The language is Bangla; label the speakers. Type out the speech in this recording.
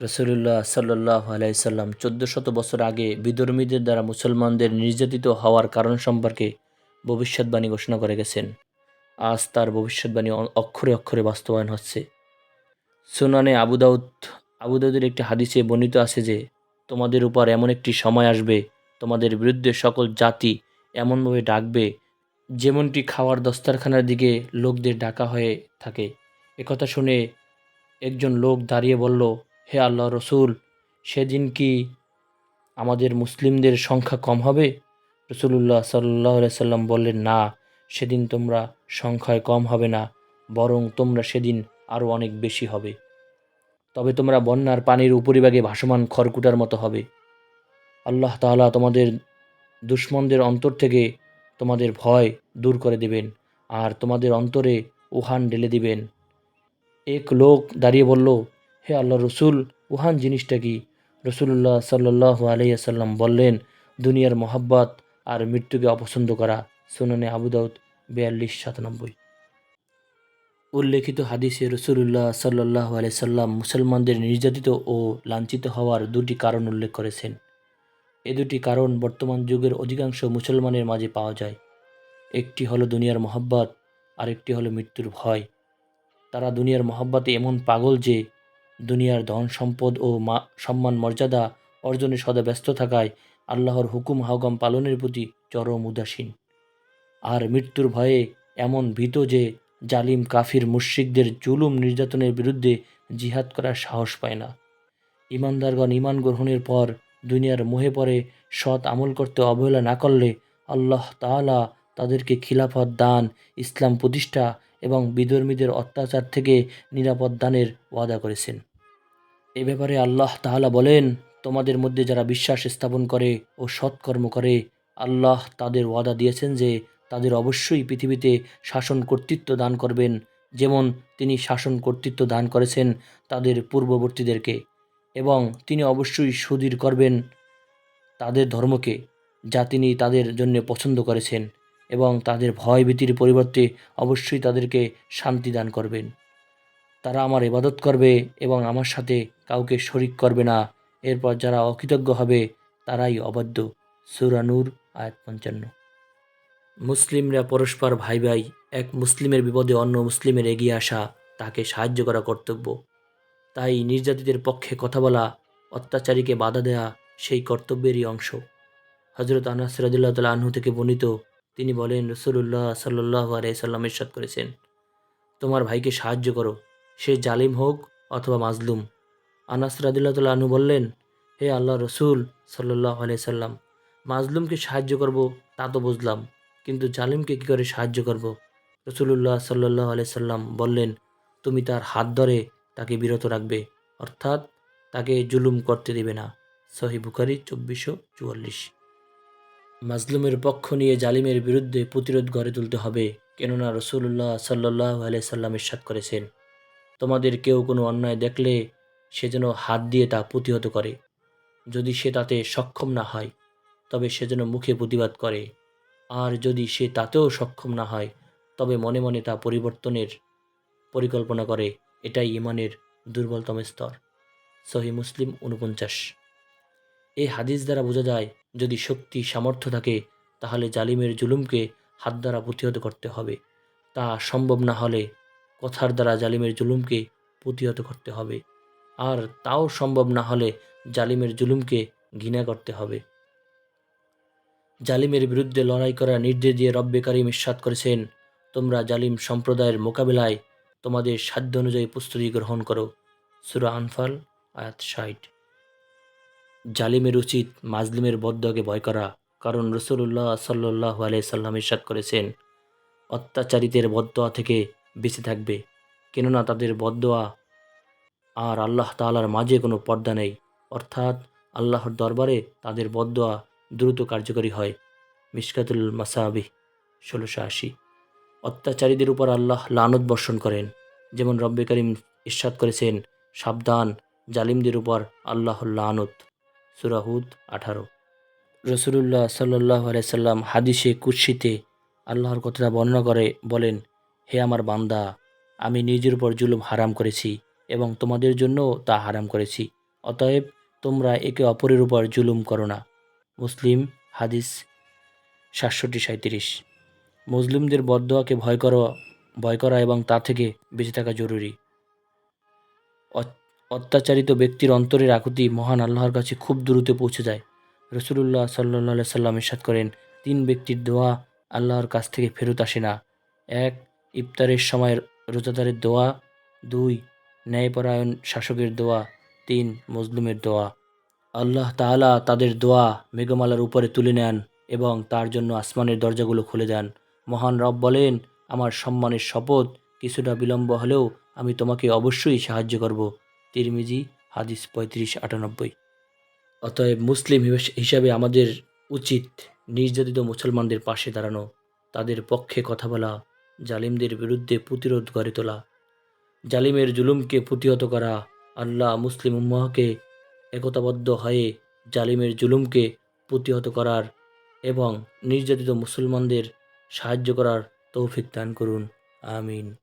Speaker 1: রসুল্লাহ সাল্লাহ আলাইসাল্লাম চোদ্দ শত বছর আগে বিধর্মীদের দ্বারা মুসলমানদের নির্যাতিত হওয়ার কারণ সম্পর্কে ভবিষ্যৎবাণী ঘোষণা করে গেছেন। আজ তার ভবিষ্যৎবাণী অক্ষরে অক্ষরে বাস্তবায়ন হচ্ছে। সুনানে আবুদাউদ আবুদাউদের একটি হাদিসে বর্ণিত আছে যে, তোমাদের উপর এমন একটি সময় আসবে, তোমাদের বিরুদ্ধে সকল জাতি এমনভাবে ডাকবে, যেমনটি খাওয়ার দস্তারখানার দিকে লোকদের ডাকা হয়ে থাকে। একথা শুনে একজন লোক দাঁড়িয়ে বলল হে আল্লাহ রসুল, সেদিন কি আমাদের মুসলিমদের সংখ্যা কম হবে? রসুল্লাহ সাল্লাহ সাল্লাম বললেন, না, সেদিন তোমরা সংখ্যায় কম হবে না, বরং তোমরা সেদিন আরও অনেক বেশি হবে। তবে তোমরা বন্যার পানির উপরিভাগে ভাসমান খড়কুটার মতো হবে। আল্লাহ তাআলা তোমাদের দুশ্মনদের অন্তর থেকে তোমাদের ভয় দূর করে দিবেন আর তোমাদের অন্তরে উহান ঢেলে দিবেন। এক লোক দাঁড়িয়ে বলল হে আল্লাহ রসুল, উহান জিনিসটা কি? রসুল্লাহ সাল্লাহ আলাইসাল্লাম বললেন, দুনিয়ার মোহাব্বত আর মৃত্যুকে অপছন্দ করা সুনানে আবুদাউদ বিয়াল্লিশ সাতানব্বই। উল্লেখিত হাদিসে রসুল্লাহ সাল্লাহ আলাইসাল্লাম মুসলমানদের নির্যাতিত ও লাঞ্ছিত হওয়ার দুটি কারণ উল্লেখ করেছেন। এ দুটি কারণ বর্তমান যুগের অধিকাংশ মুসলমানের মাঝে পাওয়া যায়। একটি হলো দুনিয়ার মহাব্বত আর একটি হলো মৃত্যুর ভয়। তারা দুনিয়ার মহাব্বতে এমন পাগল যে দুনিয়ার ধন সম্পদ ও সম্মান মর্যাদা অর্জনে সদা ব্যস্ত থাকায় আল্লাহর হুকুম হাওকাম পালনের প্রতি চরম উদাসীন। আর মৃত্যুর ভয়ে এমন ভীত যে জালিম কাফির মুশ্রিকদের জুলুম নির্যাতনের বিরুদ্ধে জিহাদ করার সাহস পায় না। ইমানদারগণ ইমান গ্রহণের পর দুনিয়ার মোহে পড়ে, সৎ আমল করতে অবহেলা না করলে আল্লাহ তাআলা তাদেরকে খিলাফত, দান, ইসলাম প্রতিষ্ঠা এবং বিধর্মীদের অত্যাচার থেকে নিরাপদ দানের ওয়াদা করেছেন। এ ব্যাপারে আল্লাহ তাআলা বলেন, তোমাদের মধ্যে যারা বিশ্বাস স্থাপন করে ও সৎকর্ম করে, আল্লাহ তাদের ওয়াদা দিয়েছেন যে তাদের অবশ্যই পৃথিবীতে শাসন কর্তৃত্ব দান করবেন। যেমন তিনি শাসন কর্তৃত্ব দান করেছেন তাদের পূর্ববর্তীদেরকে এবং তিনি অবশ্যই সুদীর করবেন তাদের ধর্মকে, যা তিনি তাদের জন্য পছন্দ করেছেন এবং তাদের ভয় ভীতির পরিবর্তে অবশ্যই তাদেরকে শান্তি দান করবেন। তারা আমার ইবাদত করবে এবং আমার সাথে কাউকে শরিক করবে না। এরপর যারা অকৃতজ্ঞ হবে, তারাই অবাধ্য। সুরানুর আয়াত পঞ্চান্ন। মুসলিমরা পরস্পর ভাই ভাই এক মুসলিমের বিপদে অন্য মুসলিমের এগিয়ে আসা, তাকে সাহায্য করা কর্তব্য। তাই নির্যাতিতের পক্ষে কথা বলা, অত্যাচারীকে বাধা দেয়া, সেই কর্তব্যেরই অংশ। হজরত আনাস রাদিল্লাহ তালা আনহু থেকে বর্ণিত, তিনি বলেন রসুল্লাহ সাল্লাহ আলাইসাল্লাম ইরশাদ করেছেন, তোমার ভাইকে সাহায্য করো সে জালিম হোক অথবা মাজলুম। আনাস রাদিল্লাহ তালা বললেন, হে আল্লাহ রসুল সাল্লাহ আলাইসাল্লাম মাজলুমকে সাহায্য করব তা তো বুঝলাম, কিন্তু জালিমকে কী করে সাহায্য করব? রসুল্লাহ সাল্লাহ আলাইসাল্লাম বললেন, তুমি তার হাত ধরে তাকে বিরত রাখবে, অর্থাৎ তাকে জুলুম করতে দেবে না। সহি বুখারি চব্বিশশো চুয়াল্লিশ। মাজলুমের পক্ষ নিয়ে জালিমের বিরুদ্ধে প্রতিরোধ গড়ে তুলতে হবে, কেননা রসুল্লাহ সাল্লাহ আলাইসাল্লাম ইরশাদ করেছেন। তোমাদের কেউ কোনো অন্যায় দেখলে সে যেন হাত দিয়ে তা প্রতিহত করে। যদি সে তাতে সক্ষম না হয়, তবে সে যেন মুখে প্রতিবাদ করে। আর যদি সে তাতেও সক্ষম না হয়, তবে মনে মনে তা পরিবর্তনের পরিকল্পনা করে। এটাই ইমানের দুর্বলতম স্তর। সহি মুসলিম উনপঞ্চাশ এই হাদিস দ্বারা বোঝা যায়, যদি শক্তি, সামর্থ্য থাকে, তাহলে জালিমের জুলুমকে হাত দ্বারা প্রতিহত করতে হবে। তা সম্ভব না হলে কথার দ্বারা জালিমের জুলুমকে প্রতিহত করতে হবে। আর তাও সম্ভব না হলে জালিমের জুলুমকে ঘৃণা করতে হবে। জালিমের বিরুদ্ধে লড়াই করার নির্দেশ দিয়ে রব্বে কারিম ইস্বাদ করেছেন, তোমরা জালিম সম্প্রদায়ের মোকাবেলায় তোমাদের সাধ্য অনুযায়ী প্রস্তুতি গ্রহণ করো। সুরা আনফাল, আয়াত ষাট। জালিমের উচিত মাজলিমের বদ্ধকে ভয় করা, কারণ রসুল্লাহ সাল্লাহ আলাইসাল্লাম ইরশাদ করেছেন অত্যাচারীদের বদোয়া থেকে বেঁচে থাকবে। কেননা তাদের বদোয়া আর আল্লাহ তালার মাঝে কোনো পর্দা নেই। অর্থাৎ আল্লাহর দরবারে তাদের বদোয়া দ্রুত কার্যকরী হয়। মিসকাতুল মাসাবি ষোলোশো আশি। অত্যাচারীদের উপর আল্লাহ লানত বর্ষণ করেন। যেমন রব্বে করিম ইরশাদ করেছেন, সাবধান জালিমদের উপর আল্লাহর লানত। সুরাহুদ আঠারো। রসুলুল্লাহ সাল্লাহ আলাইসাল্লাম হাদিসে কুৎসিতে আল্লাহর কথাটা বর্ণনা করে, বলেন হে আমার বান্দা, আমি নিজের উপর জুলুম হারাম করেছি এবং তোমাদের জন্যও তা হারাম করেছি, অতএব তোমরা একে অপরের উপর জুলুম করো না। মুসলিম হাদিস সাতষট্টি সাঁত্রিশ মুসলিমদের বদদোয়াকে ভয় করো, ভয় করা এবং তা থেকে বেঁচে থাকা জরুরি। অত্যাচারিত ব্যক্তির অন্তরের আকুতি মহান আল্লাহর কাছে খুব দ্রুত পৌঁছে যায়। রসুল্লাহ সাল্লাহ সাল্লাম ইরশাদ করেন, তিন ব্যক্তির দোয়া আল্লাহর কাছ থেকে ফেরত আসে না। এক ইফতারের সময় রোজাদারের দোয়া, দুই, ন্যায়পরায়ণ শাসকের দোয়া, তিন, মজলুমের দোয়া। আল্লাহ তাআলা তাদের দোয়া মেঘমালার উপরে তুলে নেন এবং তার জন্য আসমানের দরজাগুলো খুলে দেন। মহান রব বলেন, আমার সম্মানের শপথ কিছুটা বিলম্ব হলেও আমি তোমাকে অবশ্যই সাহায্য করব। তিরমিজি, হাদিস পঁয়ত্রিশ, আটানব্বই। অতএব মুসলিম হিসাবে আমাদের উচিত নির্যাতিত মুসলমানদের পাশে দাঁড়ানো, তাদের পক্ষে কথা বলা জালিমদের বিরুদ্ধে প্রতিরোধ গড়ে তোলা। জালিমের জুলুমকে প্রতিহত করা আল্লাহ মুসলিম উম্মাহকে একতাবদ্ধ হয়ে জালিমের জুলুমকে প্রতিহত করার এবং নির্যাতিত মুসলমানদের সাহায্য করার তৌফিক দান করুন। আমিন।